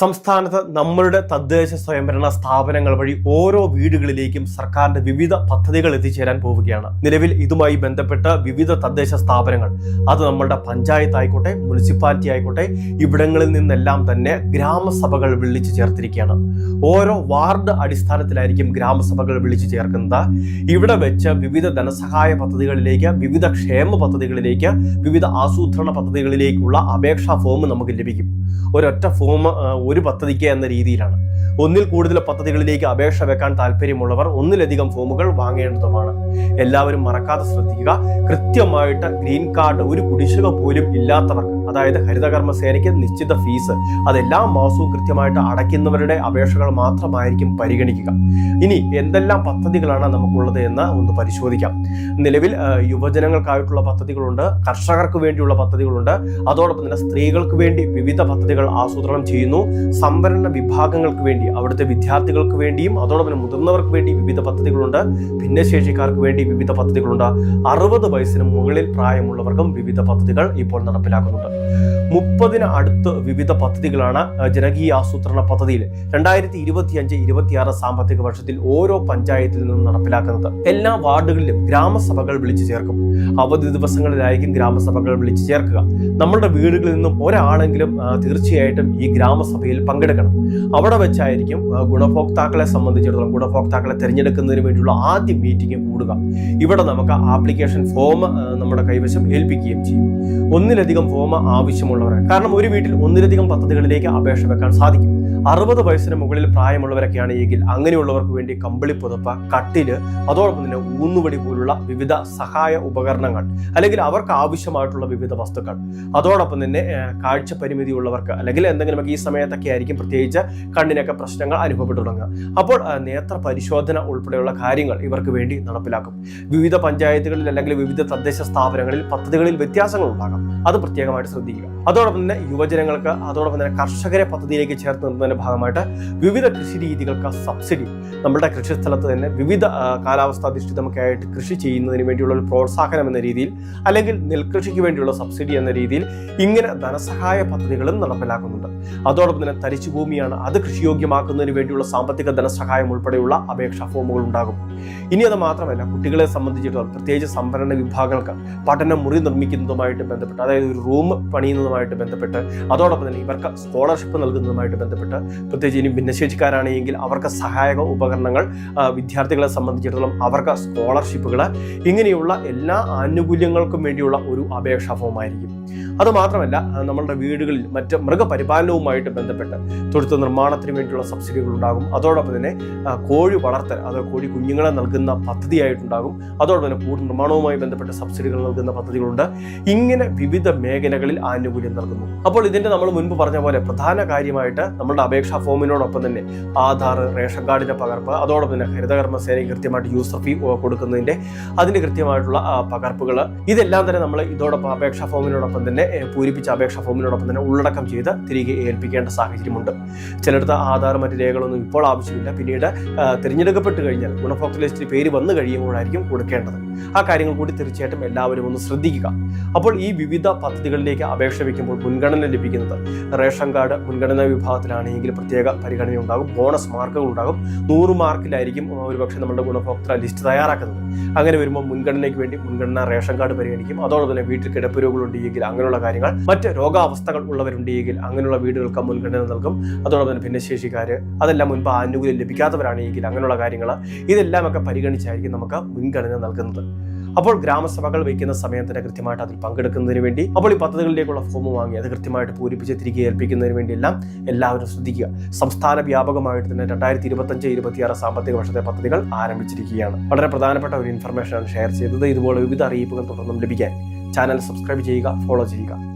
സംസ്ഥാനത്ത് നമ്മളുടെ തദ്ദേശ സ്വയംഭരണ സ്ഥാപനങ്ങൾ വഴി ഓരോ വീടുകളിലേക്കും സർക്കാരിന്റെ വിവിധ പദ്ധതികൾ എത്തിച്ചേരാൻ പോവുകയാണ്. നിലവിൽ ഇതുമായി ബന്ധപ്പെട്ട വിവിധ തദ്ദേശ സ്ഥാപനങ്ങൾ അത് നമ്മളുടെ പഞ്ചായത്ത് ആയിക്കോട്ടെ മുനിസിപ്പാലിറ്റി ആയിക്കോട്ടെ ഇവിടങ്ങളിൽ നിന്നെല്ലാം തന്നെ ഗ്രാമസഭകൾ വിളിച്ചു ചേർത്തിരിക്കുകയാണ്. ഓരോ വാർഡ് അടിസ്ഥാനത്തിലായിരിക്കും ഗ്രാമസഭകൾ വിളിച്ചു ചേർക്കുന്നത്. ഇവിടെ വെച്ച് വിവിധ ധനസഹായ പദ്ധതികളിലേക്ക് വിവിധ ക്ഷേമ പദ്ധതികളിലേക്ക് വിവിധ ആസൂത്രണ പദ്ധതികളിലേക്കുള്ള അപേക്ഷാ ഫോം നമുക്ക് ലഭിക്കും. ഒരൊറ്റ ഫോം ഒരു പദ്ധതിക്ക് എന്ന രീതിയിലാണ്. ഒന്നിൽ കൂടുതൽ പദ്ധതികളിലേക്ക് അപേക്ഷ വെക്കാൻ താല്പര്യമുള്ളവർ ഒന്നിലധികം ഫോമുകൾ വാങ്ങേണ്ടതുമാണ്. എല്ലാവരും മറക്കാതെ ശ്രദ്ധിക്കുക. കൃത്യമായിട്ട് ഗ്രീൻ കാർഡ് ഒരു കുടിശ്ശിക പോലും ഇല്ലാത്തവർക്ക് അതായത് ഹരിതകർമ്മ സേനയ്ക്ക് നിശ്ചിത ഫീസ്. അതെല്ലാ മാസവും കൃത്യമായിട്ട് അടയ്ക്കുന്നവരുടെ അപേക്ഷകൾ മാത്രമായിരിക്കും പരിഗണിക്കുക. ഇനി എന്തെല്ലാം പദ്ധതികളാണ് നമുക്കുള്ളത് എന്ന് ഒന്ന് പരിശോധിക്കാം. നിലവിൽ യുവജനങ്ങൾക്കായിട്ടുള്ള പദ്ധതികളുണ്ട് കർഷകർക്ക് വേണ്ടിയുള്ള പദ്ധതികളുണ്ട്. അതോടൊപ്പം തന്നെ സ്ത്രീകൾക്ക് വേണ്ടി വിവിധ പദ്ധതികൾ ആസൂത്രണം ചെയ്യുന്നു. സംവരണ വിഭാഗങ്ങൾക്ക് വേണ്ടി അവിടുത്തെ വിദ്യാർത്ഥികൾക്ക് വേണ്ടിയും അതോടൊപ്പം തന്നെ മുതിർന്നവർക്ക് വേണ്ടി വിവിധ പദ്ധതികളുണ്ട്. ഭിന്നശേഷിക്കാർക്ക് വേണ്ടി വിവിധ പദ്ധതികളുണ്ട്. അറുപത് വയസ്സിന് മുകളിൽ പ്രായമുള്ളവർക്കും വിവിധ പദ്ധതികൾ ഇപ്പോൾ നടപ്പിലാക്കുന്നുണ്ട്. മുപ്പതിന് അടുത്ത് വിവിധ പദ്ധതികളാണ് ജനകീയ ആസൂത്രണ പദ്ധതിയിൽ. രണ്ടായിരത്തി ഇരുപത്തി ഇരുപത്തിയഞ്ച് ഇരുപത്തിയാറ് സാമ്പത്തിക വർഷത്തിൽ ഓരോ പഞ്ചായത്തിൽ നിന്നും നടപ്പിലാക്കുന്നത്. എല്ലാ വാർഡുകളിലും ഗ്രാമസഭകൾ വിളിച്ചു ചേർക്കും. അവധി ദിവസങ്ങളിലായിരിക്കും ഗ്രാമസഭകൾ വിളിച്ചു ചേർക്കുക. നമ്മളുടെ വീടുകളിൽ നിന്നും ഒരാളെങ്കിലും തീർച്ചയായിട്ടും ഈ ഗ്രാമസഭയിൽ പങ്കെടുക്കണം. അവിടെ വെച്ചായിരിക്കും ഗുണഭോക്താക്കളെ സംബന്ധിച്ചിടത്തോളം ഗുണഭോക്താക്കളെ തിരഞ്ഞെടുക്കുന്നതിന് വേണ്ടിയുള്ള ആദ്യ മീറ്റിംഗ് കൂടുക. ഇവിടെ നമുക്ക് ആപ്ലിക്കേഷൻ ഫോം നമ്മുടെ കൈവശം ഏൽപ്പിക്കുകയും ചെയ്യും. ഒന്നിലധികം ഫോം ആവശ്യമുള്ളവർ കാരണം ഒരു വീട്ടിൽ ഒന്നിലധികം പദ്ധതികളിലേക്ക് അപേക്ഷ വെക്കാൻ സാധിക്കും. അറുപത് വയസ്സിന് മുകളിൽ പ്രായമുള്ളവരൊക്കെയാണ് എങ്കിൽ അങ്ങനെയുള്ളവർക്ക് വേണ്ടി കമ്പിളി പുതപ്പ് കട്ടിൽ അതോടൊപ്പം തന്നെ ഊന്നുവടി പോലുള്ള വിവിധ സഹായ ഉപകരണങ്ങൾ അല്ലെങ്കിൽ അവർക്ക് ആവശ്യമായിട്ടുള്ള വിവിധ വസ്തുക്കൾ. അതോടൊപ്പം തന്നെ കാഴ്ച പരിമിതി ഉള്ളവർക്ക് അല്ലെങ്കിൽ എന്തെങ്കിലുമൊക്കെ ഈ സമയത്തൊക്കെ ആയിരിക്കും പ്രത്യേകിച്ച് കണ്ണിനൊക്കെ പ്രശ്നങ്ങൾ അനുഭവപ്പെട്ടു തുടങ്ങുക. അപ്പോൾ നേത്ര പരിശോധന ഉൾപ്പെടെയുള്ള കാര്യങ്ങൾ ഇവർക്ക് വേണ്ടി നടപ്പിലാക്കും. വിവിധ പഞ്ചായത്തുകളിൽ അല്ലെങ്കിൽ വിവിധ തദ്ദേശ സ്ഥാപനങ്ങളിൽ പദ്ധതികളിൽ വ്യത്യാസങ്ങൾ ഉണ്ടാകാം. അത് പ്രത്യേകമായിട്ട് ശ്രദ്ധിക്കുക. അതോടൊപ്പം തന്നെ യുവജനങ്ങൾക്ക് അതോടൊപ്പം തന്നെ കർഷകരെ പദ്ധതിയിലേക്ക് ചേർത്ത് നിർത്തുന്നതിന്റെ ഭാഗമായിട്ട് വിവിധ കൃഷി രീതികൾക്ക് സബ്സിഡി നമ്മുടെ കൃഷിസ്ഥലത്ത് തന്നെ വിവിധ കാലാവസ്ഥാധിഷ്ഠിതമൊക്കെ ആയിട്ട് കൃഷി ചെയ്യുന്നതിന് വേണ്ടിയുള്ള ഒരു പ്രോത്സാഹനം എന്ന രീതിയിൽ അല്ലെങ്കിൽ നെൽകൃഷിക്ക് വേണ്ടിയുള്ള സബ്സിഡി എന്ന രീതിയിൽ ഇങ്ങനെ ധനസഹായ പദ്ധതികളും നടപ്പിലാക്കുന്നുണ്ട്. അതോടൊപ്പം തന്നെ തരിച്ചു ഭൂമിയാണ് അത് കൃഷിയോഗ്യമാക്കുന്നതിന് വേണ്ടിയുള്ള സാമ്പത്തിക ധനസഹായം ഉൾപ്പെടെയുള്ള അപേക്ഷാ ഫോമുകൾ ഉണ്ടാകും. ഇനി അത് മാത്രമല്ല കുട്ടികളെ സംബന്ധിച്ചിടത്തോളം പ്രത്യേകിച്ച് സംവരണ വിഭാഗങ്ങൾക്ക് പഠന മുറി നിർമ്മിക്കുന്നതുമായിട്ട് ബന്ധപ്പെട്ട് അതായത് ഒരു റൂം പണിയുന്നതുമായിട്ട് ബന്ധപ്പെട്ട് അതോടൊപ്പം തന്നെ ഇവർക്ക് സ്കോളർഷിപ്പ് നൽകുന്നതുമായിട്ട് ബന്ധപ്പെട്ട് പ്രത്യേകിച്ച് ഇനി ഭിന്നശേഷിക്കാരാണെങ്കിൽ അവർക്ക് സഹായക ഉപകരണങ്ങൾ വിദ്യാർത്ഥികളെ സംബന്ധിച്ചിടത്തോളം അവർക്ക് സ്കോളർഷിപ്പുകൾ ഇങ്ങനെയുള്ള എല്ലാ ആനുകൂല്യങ്ങൾക്കും വേണ്ടിയുള്ള ഒരു അപേക്ഷാ ഫോമായിരിക്കും അത് മാത്രമല്ല ആ, നമ്മളുടെ വീടുകളിൽ മറ്റ് മൃഗപരിപാലനവുമായിട്ട് ബന്ധപ്പെട്ട് തൊഴുത്ത് നിർമ്മാണത്തിന് വേണ്ടിയുള്ള സബ്സിഡികൾ ഉണ്ടാകും അതോടൊപ്പം തന്നെ കോഴി വളർത്തൽ അത് കോഴി കുഞ്ഞുങ്ങളെ നൽകുന്ന പദ്ധതിയായിട്ടുണ്ടാകും. അതോടൊപ്പം തന്നെ കൂട് നിർമ്മാണവുമായി ബന്ധപ്പെട്ട സബ്സിഡികൾ നൽകുന്ന പദ്ധതികളുണ്ട്. ഇങ്ങനെ വിവിധ മേഖലകളിൽ ആനുകൂല്യം നൽകുന്നു അപ്പോൾ ഇതിന്റെ നമ്മൾ മുൻപ് പറഞ്ഞ പോലെ പ്രധാന കാര്യമായിട്ട് നമ്മുടെ അപേക്ഷാ ഫോമിനോടൊപ്പം തന്നെ ആധാർ റേഷൻ കാർഡിന്റെ പകർപ്പ് അതോടൊപ്പം തന്നെ ഹരിതകർമ്മ സേനയ്ക്ക് കൃത്യമായിട്ട് യൂസർ ഫീ കൊടുക്കുന്നതിന്റെ അതിന്റെ കൃത്യമായിട്ടുള്ള പകർപ്പുകൾ ഇതെല്ലാം തന്നെ നമ്മൾ ഇതോടൊപ്പം അപേക്ഷാ ഫോമിനോടൊപ്പം തന്നെ പൂരിപ്പിച്ച അപേക്ഷാ ഫോമിനോടൊപ്പം തന്നെ ഉള്ളടക്കം ചെയ്ത് തിരികെ ഏൽപ്പിക്കേണ്ട സാഹചര്യമുണ്ട്. ചിലടത്ത് ആധാർ മറ്റ് രേഖകളൊന്നും ഇപ്പോൾ ആവശ്യമില്ല. പിന്നീട് തിരഞ്ഞെടുക്കപ്പെട്ട് കഴിഞ്ഞാൽ ഗുണഭോക്തൃ ലിസ്റ്റിൽ പേര് വന്നു കഴിയുമ്പോഴായിരിക്കും കൊടുക്കേണ്ടത്. ആ കാര്യങ്ങൾ കൂടി തീർച്ചയായിട്ടും എല്ലാവരും ഒന്ന് ശ്രദ്ധിക്കുക. അപ്പോൾ ഈ വിവിധ പദ്ധതികളിലേക്ക് അപേക്ഷ വയ്ക്കുമ്പോൾ മുൻഗണന ലഭിക്കുന്നത് റേഷൻ കാർഡ് മുൻഗണനാ വിഭാഗത്തിലാണെങ്കിൽ പ്രത്യേക പരിഗണന ഉണ്ടാകും. ബോണസ് മാർക്കുകൾ ഉണ്ടാകും. നൂറ് മാർക്കിലായിരിക്കും ഒരുപക്ഷെ നമ്മുടെ ഗുണഭോക്തൃ ലിസ്റ്റ് തയ്യാറാക്കുന്നത്. അങ്ങനെ വരുമ്പോൾ മുൻഗണനയ്ക്ക് വേണ്ടി മുൻഗണന റേഷൻ കാർഡ് പരിഗണിക്കും. അതോടൊപ്പം തന്നെ വീട്ടിൽ കിടപ്പ് രോഗങ്ങളുണ്ടെങ്കിൽ അങ്ങനെയുള്ള കാര്യങ്ങൾ. മറ്റ് രോഗാവസ്ഥകൾ ഉള്ളവരുണ്ടെങ്കിൽ അങ്ങനെയുള്ള വീടുകൾക്ക് മുൻഗണന നൽകും. അതോടൊപ്പം തന്നെ ഭിന്നശേഷിക്കാർ അതെല്ലാം മുൻപ് ആനുകൂല്യം ലഭിക്കാത്തവരാണെങ്കിൽ അങ്ങനെയുള്ള കാര്യങ്ങൾ ഇതെല്ലാം ഒക്കെ പരിഗണിച്ചായിരിക്കും നമുക്ക് മുൻഗണന നൽകുന്നത്. അപ്പോൾ ഗ്രാമസഭകൾ വയ്ക്കുന്ന സമയത്തിന് കൃത്യമായിട്ട് അതിൽ പങ്കെടുക്കുന്നതിന് വേണ്ടി അപ്പോൾ ഈ പദ്ധതികളിലേക്കുള്ള ഫോം വാങ്ങി അത് കൃത്യമായിട്ട് പൂരിപ്പിച്ച് തിരികെ ഏൽപ്പിക്കുന്നതിന് വേണ്ടി എല്ലാം എല്ലാവരും ശ്രദ്ധിക്കുക. സംസ്ഥാന വ്യാപകമായിട്ട് തന്നെ രണ്ടായിരത്തി ഇരുപത്തഞ്ച് ഇരുപത്തിയാറ് സാമ്പത്തിക വർഷത്തെ പദ്ധതികൾ ആരംഭിച്ചിരിക്കുകയാണ്. വളരെ പ്രധാനപ്പെട്ട ഒരു ഇൻഫർമേഷനാണ് ഷെയർ ചെയ്തത്. ഇതുപോലെ വിവിധ അറിയിപ്പുകൾ തുടർന്നും ലഭിക്കാൻ ചാനൽ സബ്സ്ക്രൈബ് ചെയ്യുക ഫോളോ ചെയ്യുക.